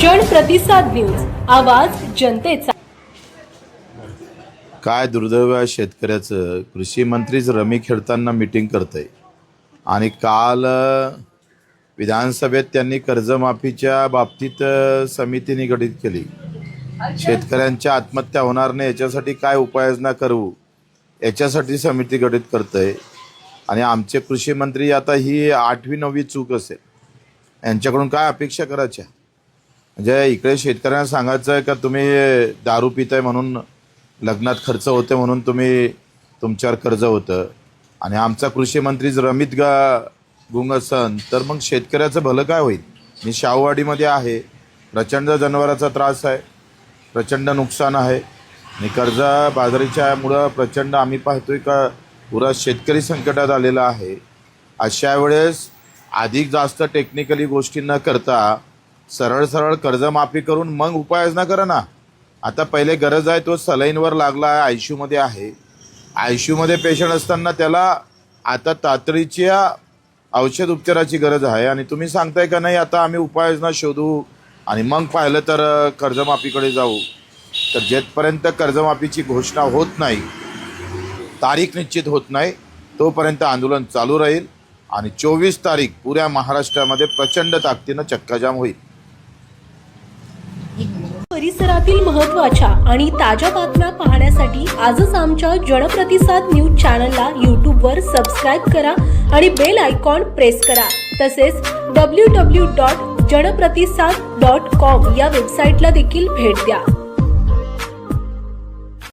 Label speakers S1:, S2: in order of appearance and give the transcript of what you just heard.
S1: जन प्रतिसाद न्यूज. आवाज जनतेचा.
S2: काय दुर्दैव आहे शेतकऱ्याचं? कृषी मंत्रीच रमी खेळताना मिटिंग करतंय आणि काल विधानसभेत त्यांनी कर्जमाफीच्या बाबतीत समितीने समिती केली. शेतकऱ्यांच्या आत्महत्या होणार नाही याच्यासाठी काय उपाययोजना करू? याच्यासाठी समिती गठीत करतंय. आणि आमचे कृषी मंत्री आता ही आठवी नववी चूक असेल. यांच्याकडून काय अपेक्षा करायच्या? म्हणजे इकडे शेतकऱ्यांना सांगायचं आहे का तुम्ही दारू पिताय म्हणून लग्नात खर्च होते म्हणून तुम्ही तुमच्यावर कर्ज होतं. आणि आमचा कृषी मंत्री जर रमित गा गुंग असन तर मग शेतकऱ्याचं भलं काय होईल? मी शाहूवाडीमध्ये आहे. प्रचंड जनावराचा त्रास आहे. प्रचंड नुकसान आहे. आणि कर्ज बाजारीच्यामुळं प्रचंड आम्ही पाहतोय का पुरा शेतकरी संकटात आलेला आहे. अशा वेळेस अधिक जास्त टेक्निकली गोष्टी न करता सरळ सरळ कर्जमाफी करून मग उपाययोजना करा ना. आता पहिले गरज आहे तो सलाईनवर लागला आहे आयमध्ये आहे. आयमध्ये पेशंट असताना त्याला आता तातडीच्या औषध उपचाराची गरज आहे. आणि तुम्ही सांगताय का नाही आता आम्ही उपाययोजना शोधू आणि मग पाहिलं तर कर्जमाफीकडे जाऊ. तर जेथपर्यंत कर्जमाफीची घोषणा होत नाही तारीख निश्चित होत नाही तोपर्यंत आंदोलन चालू राहील. आणि चोवीस तारीख पुऱ्या महाराष्ट्रामध्ये प्रचंड ताकदीनं चक्काजाम होईल.
S1: परिसरातील महत्त्वाच्या आणि ताज्या बातम्या पाहण्यासाठी आजच आमच्या जनप्रतिसाद न्यूज चॅनलला यूट्यूबवर सबस्क्राईब करा आणि बेल आयकॉन प्रेस करा. तसेच W W dot Janpratisad dot com या वेबसाईटला देखील भेट द्या.